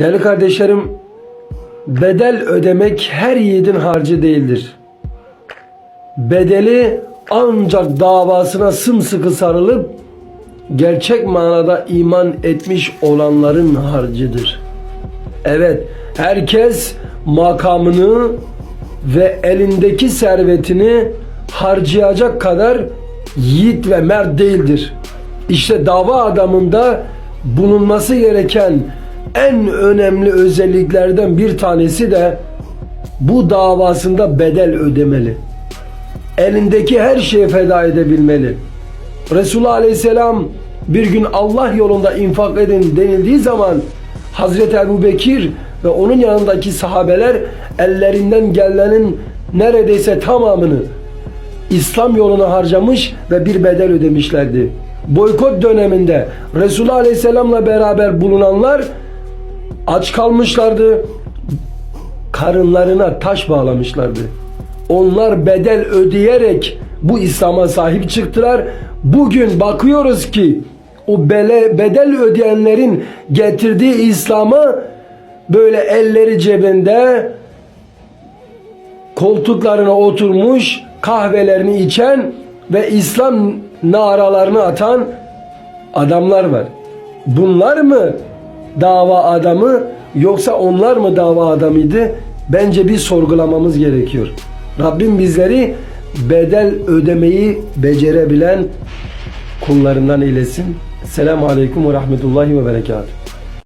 Değerli kardeşlerim, bedel ödemek her yiğidin harcı değildir. Bedeli ancak davasına sımsıkı sarılıp gerçek manada iman etmiş olanların harcıdır. Evet, herkes makamını ve elindeki servetini harcayacak kadar yiğit ve mert değildir. İşte dava adamında bulunması gereken en önemli özelliklerden bir tanesi de bu davasında bedel ödemeli. Elindeki her şeyi feda edebilmeli. Resulullah Aleyhisselam bir gün Allah yolunda infak edin denildiği zaman Hazreti Ebu Bekir ve onun yanındaki sahabeler ellerinden gelenin neredeyse tamamını İslam yoluna harcamış ve bir bedel ödemişlerdi. Boykot döneminde Resulullah Aleyhisselam'la beraber bulunanlar aç kalmışlardı. Karınlarına taş bağlamışlardı. Onlar bedel ödeyerek bu İslam'a sahip çıktılar. Bugün bakıyoruz ki o bele, bedel ödeyenlerin getirdiği İslam'a böyle elleri cebinde koltuklarına oturmuş kahvelerini içen ve İslam naralarını atan adamlar var. Bunlar mı dava adamı yoksa onlar mı dava adamıydı? Bence bir sorgulamamız gerekiyor. Rabbim bizleri bedel ödemeyi becerebilen kullarından eylesin. Selamun Aleyküm ve Rahmetullahi ve Berekatuhu.